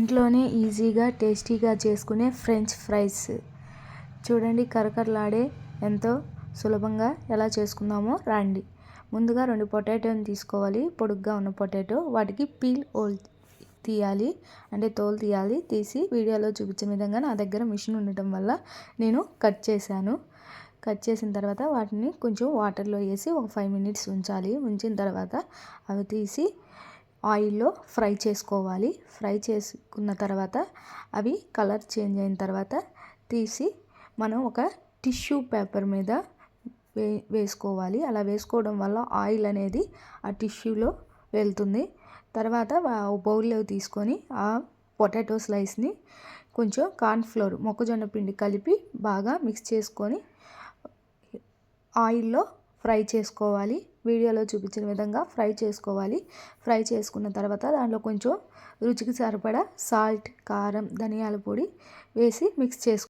ఇంట్లోనే ఈజీగా టేస్టీగా చేసుకునే ఫ్రెంచ్ ఫ్రైస్. చూడండి కరకరలాడే ఎంతో సులభంగా ఎలా చేసుకుందామో రండి. ముందుగా రెండు పొటాటోని తీసుకోవాలి. పొడుగ్గా ఉన్న పొటాటో వాటికి పీల్ ఓల్ తీయాలి. అంటే తోలు తీయాలి. తీసి వీడియోలో చూపించిన విధంగా నా దగ్గర మిషన్ ఉండటం వల్ల నేను కట్ చేశాను. కట్ చేసిన తర్వాత వాటిని కొంచెం వాటర్లో వేసి ఒక ఫైవ్ మినిట్స్ ఉంచాలి. ఉంచిన తర్వాత అవి తీసి ఆయిల్లో ఫ్రై చేసుకోవాలి. ఫ్రై చేసుకున్న తర్వాత అవి కలర్ చేంజ్ అయిన తర్వాత తీసి మనం ఒక టిష్యూ పేపర్ మీద వే వేసుకోవాలి. అలా వేసుకోవడం వల్ల ఆయిల్ అనేది ఆ టిష్యూలో వెళ్తుంది. తర్వాత బౌల్లో తీసుకొని ఆ పొటాటో స్లైస్ని కొంచెం కార్న్ఫ్లోర్ మొక్కజొన్న పిండి కలిపి బాగా మిక్స్ చేసుకొని ఆయిల్లో ఫ్రై చేసుకోవాలి. వీడియోలో చూపించిన విధంగా ఫ్రై చేసుకోవాలి. ఫ్రై చేసుకున్న తర్వాత దాంట్లో కొంచెం రుచికి సరిపడా సాల్ట్ కారం ధనియాల పొడి వేసి మిక్స్ చేసుకో